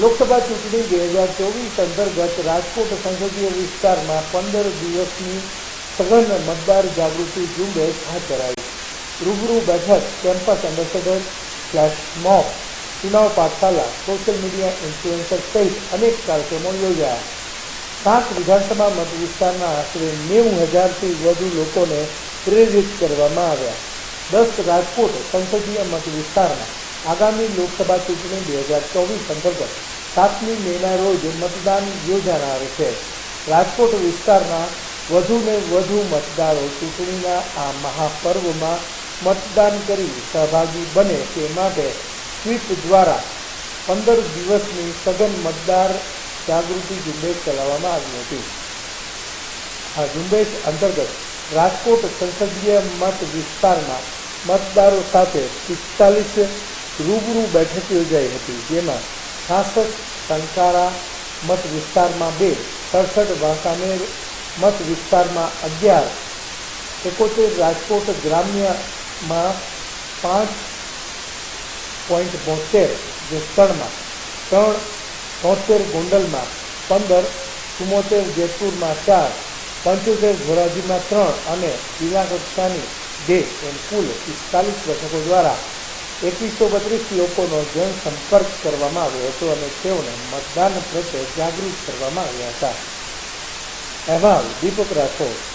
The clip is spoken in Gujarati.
લોકસભા ચૂંટણી બે હજાર ચોવીસ અંતર્ગત રાજકોટ સંસદીય વિસ્તારમાં પંદર દિવસની સઘન મતદાર જાગૃતિ ઝુંબેશ હાથ ધરાઈ. રૂબરૂ બેઠક, કેમ્પસ એમ્બેસેડર ફ્લેશ મોબ ચુનાવ પાઠશાલા સોશિયલ મીડિયા ઇન્ફ્લુએન્સર સહિત અનેક કાર્યક્રમો યોજાયા. સાત વિધાનસભા મત વિસ્તારના આશરે નેવું હજારથી વધુ લોકોને પ્રેરિત કરવામાં આવ્યા. દસ રાજકોટ સંસદીય મત વિસ્તારમાં આગામી લોકસભા ચૂંટણી બે હજાર ચોવીસ અંતર્ગત સાતમી મેના રોજ મતદાન યોજાનાર છે. રાજકોટ વિસ્તારના વધુને વધુ મતદારો ચૂંટણીના આ મહાપર્વમાં મતદાન કરી સહભાગી બને તે માટે સ્વીપ દ્વારા પંદર દિવસની સઘન મતદાર જાગૃતિ ઝુંબેશ ચલાવવામાં આવી હતી. આ ઝુંબેશ અંતર્ગત રાજકોટ સંસદીય મત વિસ્તારના મતદારો સાથે પિસ્તાલીસ રૂબરૂ બેઠક યોજાઈ હતી, જેમાં છાસઠ ટંકારા મત વિસ્તારમાં બે, સડસઠ વાંકાનેર મત વિસ્તારમાં અગિયાર, એકોતેર રાજકોટ ગ્રામ્યમાં પાંચ પોઈન્ટ બોતેર જસદણમાં ત્રણ તોતેર ગોંડલમાં પંદર, ચુમ્મોતેર જેતપુરમાં ચાર, પંચોતેર ધોરાજીમાં ત્રણ અને જિલ્લા કક્ષાની બે એમ કુલ પિસ્તાલીસ બેઠકો દ્વારા એકવીસો બત્રીસ લોકોનો જનસંપર્ક કરવામાં આવ્યો હતો અને તેઓને મતદાન પ્રત્યે જાગૃત કરવામાં આવ્યા હતા. અહેવાલ દીપક રાઠોડ